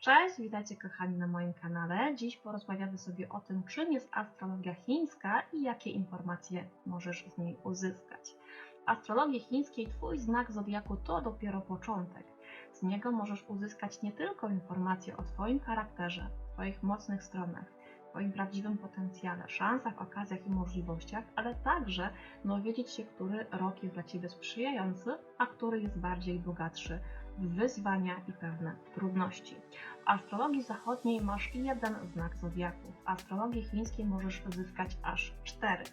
Cześć, witajcie kochani na moim kanale. Dziś porozmawiamy sobie o tym, czym jest astrologia chińska i jakie informacje możesz z niej uzyskać. W astrologii chińskiej Twój znak zodiaku to dopiero początek. Z niego możesz uzyskać nie tylko informacje o Twoim charakterze, Twoich mocnych stronach, Twoim prawdziwym potencjale, szansach, okazjach i możliwościach, ale także dowiedzieć się, który rok jest dla Ciebie sprzyjający, a który jest bardziej bogatszy w wyzwania i pewne trudności. W astrologii zachodniej masz jeden znak zodiaku. W astrologii chińskiej możesz uzyskać aż cztery.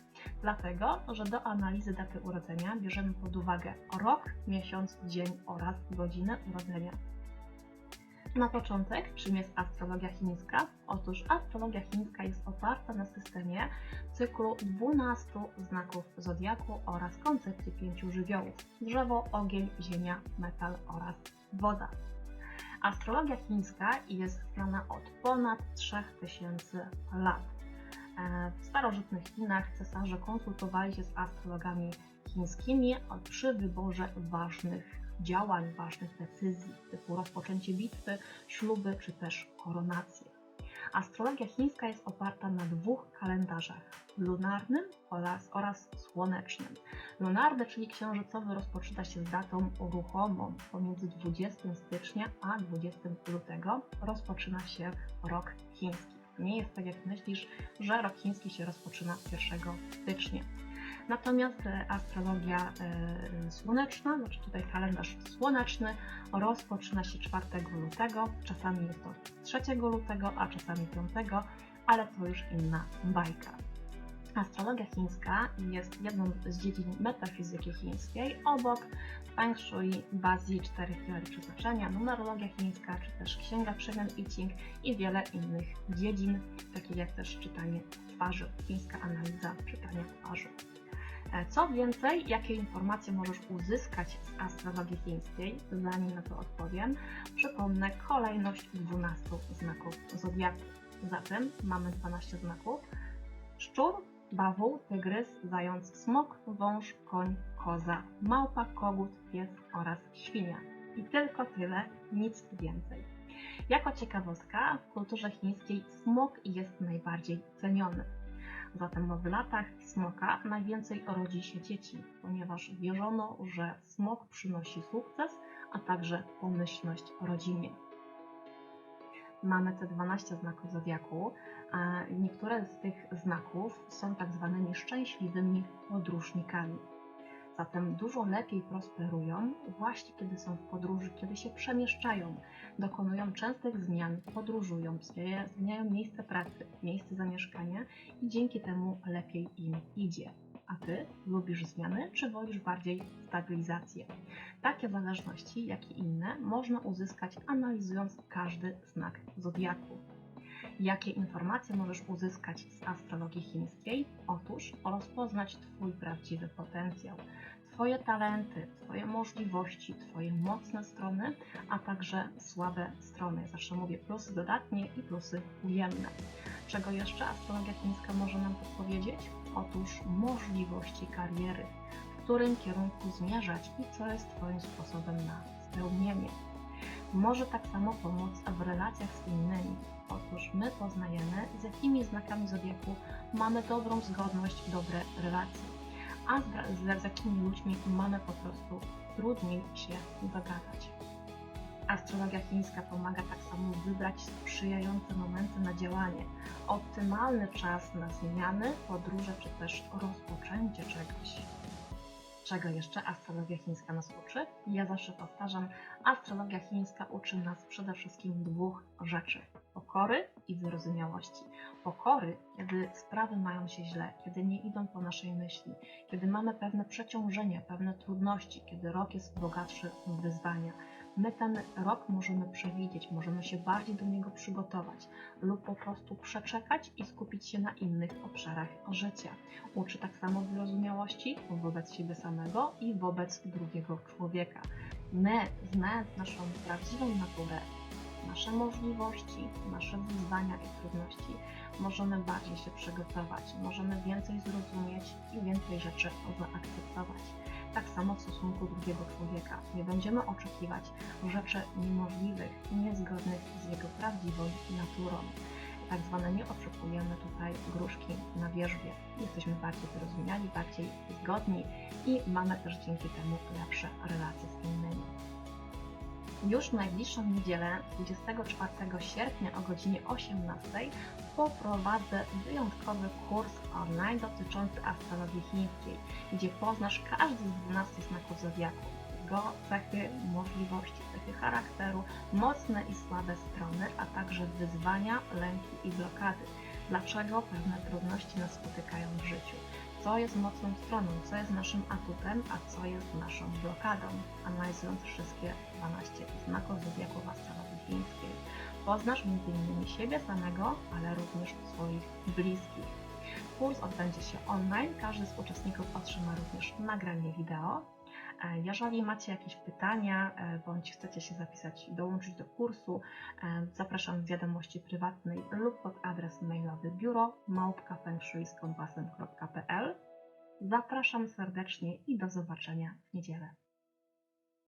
Dlatego, że do analizy daty urodzenia bierzemy pod uwagę rok, miesiąc, dzień oraz godzinę urodzenia. Na początek, czym jest astrologia chińska? Otóż astrologia chińska jest oparta na systemie cyklu 12 znaków zodiaku oraz koncepcji pięciu żywiołów: drzewo, ogień, ziemia, metal oraz woda. Astrologia chińska jest znana od ponad 3000 lat. E, W starożytnych Chinach cesarze konsultowali się z astrologami chińskimi przy wyborze ważnych działań, ważnych decyzji, typu rozpoczęcie bitwy, śluby czy też koronacje. Astrologia chińska jest oparta na dwóch kalendarzach: lunarnym oraz, oraz słonecznym. Lunarny, czyli księżycowy, rozpoczyna się z datą ruchomą. Pomiędzy 20 stycznia a 20 lutego rozpoczyna się rok chiński. Nie jest tak jak myślisz, że rok chiński się rozpoczyna 1 stycznia. Natomiast e, astrologia e, słoneczna, znaczy tutaj kalendarz słoneczny, rozpoczyna się 4 lutego, czasami jest to 3 lutego, a czasami 5, ale to już inna bajka. Astrologia chińska jest jedną z dziedzin metafizyki chińskiej, obok Feng Shui, Bazji, czterech teorii przeznaczenia, numerologia chińska, czy też księga przemian I Ching i wiele innych dziedzin, takich jak też czytanie twarzy, chińska analiza czytania twarzy. E, Co więcej, jakie informacje możesz uzyskać z astrologii chińskiej, zanim na to odpowiem, przypomnę kolejność 12 znaków zodiaku. Zatem mamy 12 znaków: szczur, bawoł, tygrys, zając, smok, wąż, koń, koza, małpa, kogut, pies oraz świnia. I tylko tyle, nic więcej. Jako ciekawostka, w kulturze chińskiej smok jest najbardziej ceniony. Zatem w latach smoka najwięcej rodzi się dzieci, ponieważ wierzono, że smok przynosi sukces, a także pomyślność rodzinie. Mamy te 12 znaków zodiaku, a niektóre z tych znaków są tak zwanymi szczęśliwymi podróżnikami. Zatem dużo lepiej prosperują właśnie kiedy są w podróży, kiedy się przemieszczają, dokonują częstych zmian, podróżują, zmienia- zmieniają miejsce pracy, miejsce zamieszkania i dzięki temu lepiej im idzie. A ty lubisz zmiany, czy wolisz bardziej stabilizację? Takie zależności, jak i inne, można uzyskać analizując każdy znak zodiaku. Jakie informacje możesz uzyskać z astrologii chińskiej? Otóż rozpoznać Twój prawdziwy potencjał, Twoje talenty, Twoje możliwości, Twoje mocne strony, a także słabe strony. Zawsze mówię plusy dodatnie i plusy ujemne. Czego jeszcze astrologia chińska może nam podpowiedzieć? Otóż możliwości kariery, w którym kierunku zmierzać i co jest Twoim sposobem na spełnienie. Może tak samo pomóc w relacjach z innymi. Otóż my poznajemy, z jakimi znakami zodiaku mamy dobrą zgodność, dobre relacje, a z, z, z jakimi ludźmi mamy po prostu trudniej się dogadać. Astrologia chińska pomaga tak samo wybrać sprzyjające momenty na działanie, optymalny czas na zmiany, podróże czy też rozpoczęcie czegoś. Czego jeszcze astrologia chińska nas uczy? Ja zawsze powtarzam, astrologia chińska uczy nas przede wszystkim dwóch rzeczy: pokory i wyrozumiałości. Pokory, kiedy sprawy mają się źle, kiedy nie idą po naszej myśli, kiedy mamy pewne przeciążenia, pewne trudności, kiedy rok jest bogatszy w wyzwania. My ten rok możemy przewidzieć, możemy się bardziej do niego przygotować lub po prostu przeczekać i skupić się na innych obszarach życia. Uczy tak samo wyrozumiałości wobec siebie samego i wobec drugiego człowieka. My, znając naszą prawdziwą naturę, nasze możliwości, nasze wyzwania i trudności, możemy bardziej się przygotować, możemy więcej zrozumieć i więcej rzeczy zaakceptować. Tak samo w stosunku drugiego człowieka. Nie będziemy oczekiwać rzeczy niemożliwych i niezgodnych z jego prawdziwą naturą. Tak zwane nie oczekujemy tutaj gruszki na wierzbie. Jesteśmy bardziej wyrozumiali, bardziej zgodni i mamy też dzięki temu lepsze relacje z innymi. Już w najbliższą niedzielę, 24 sierpnia o godzinie 18 poprowadzę wyjątkowy kurs online dotyczący astrologii chińskiej, gdzie poznasz każdy z 12 znaków zodiaku, jego cechy, możliwości, cechy charakteru, mocne i słabe strony, a także wyzwania, lęki i blokady. Dlaczego pewne trudności nas spotykają w życiu? Co jest mocną stroną, co jest naszym atutem, a co jest naszą blokadą, analizując wszystkie 12 znaków zodiaku astrologii chińskiej. Poznasz m.in. siebie samego, ale również swoich bliskich. Kurs odbędzie się online, każdy z uczestników otrzyma również nagranie wideo. E, Jeżeli macie jakieś pytania e, bądź chcecie się zapisać i dołączyć do kursu, e, zapraszam w wiadomości prywatnej lub pod adres mailowy biuro. Zapraszam serdecznie i do zobaczenia w niedzielę.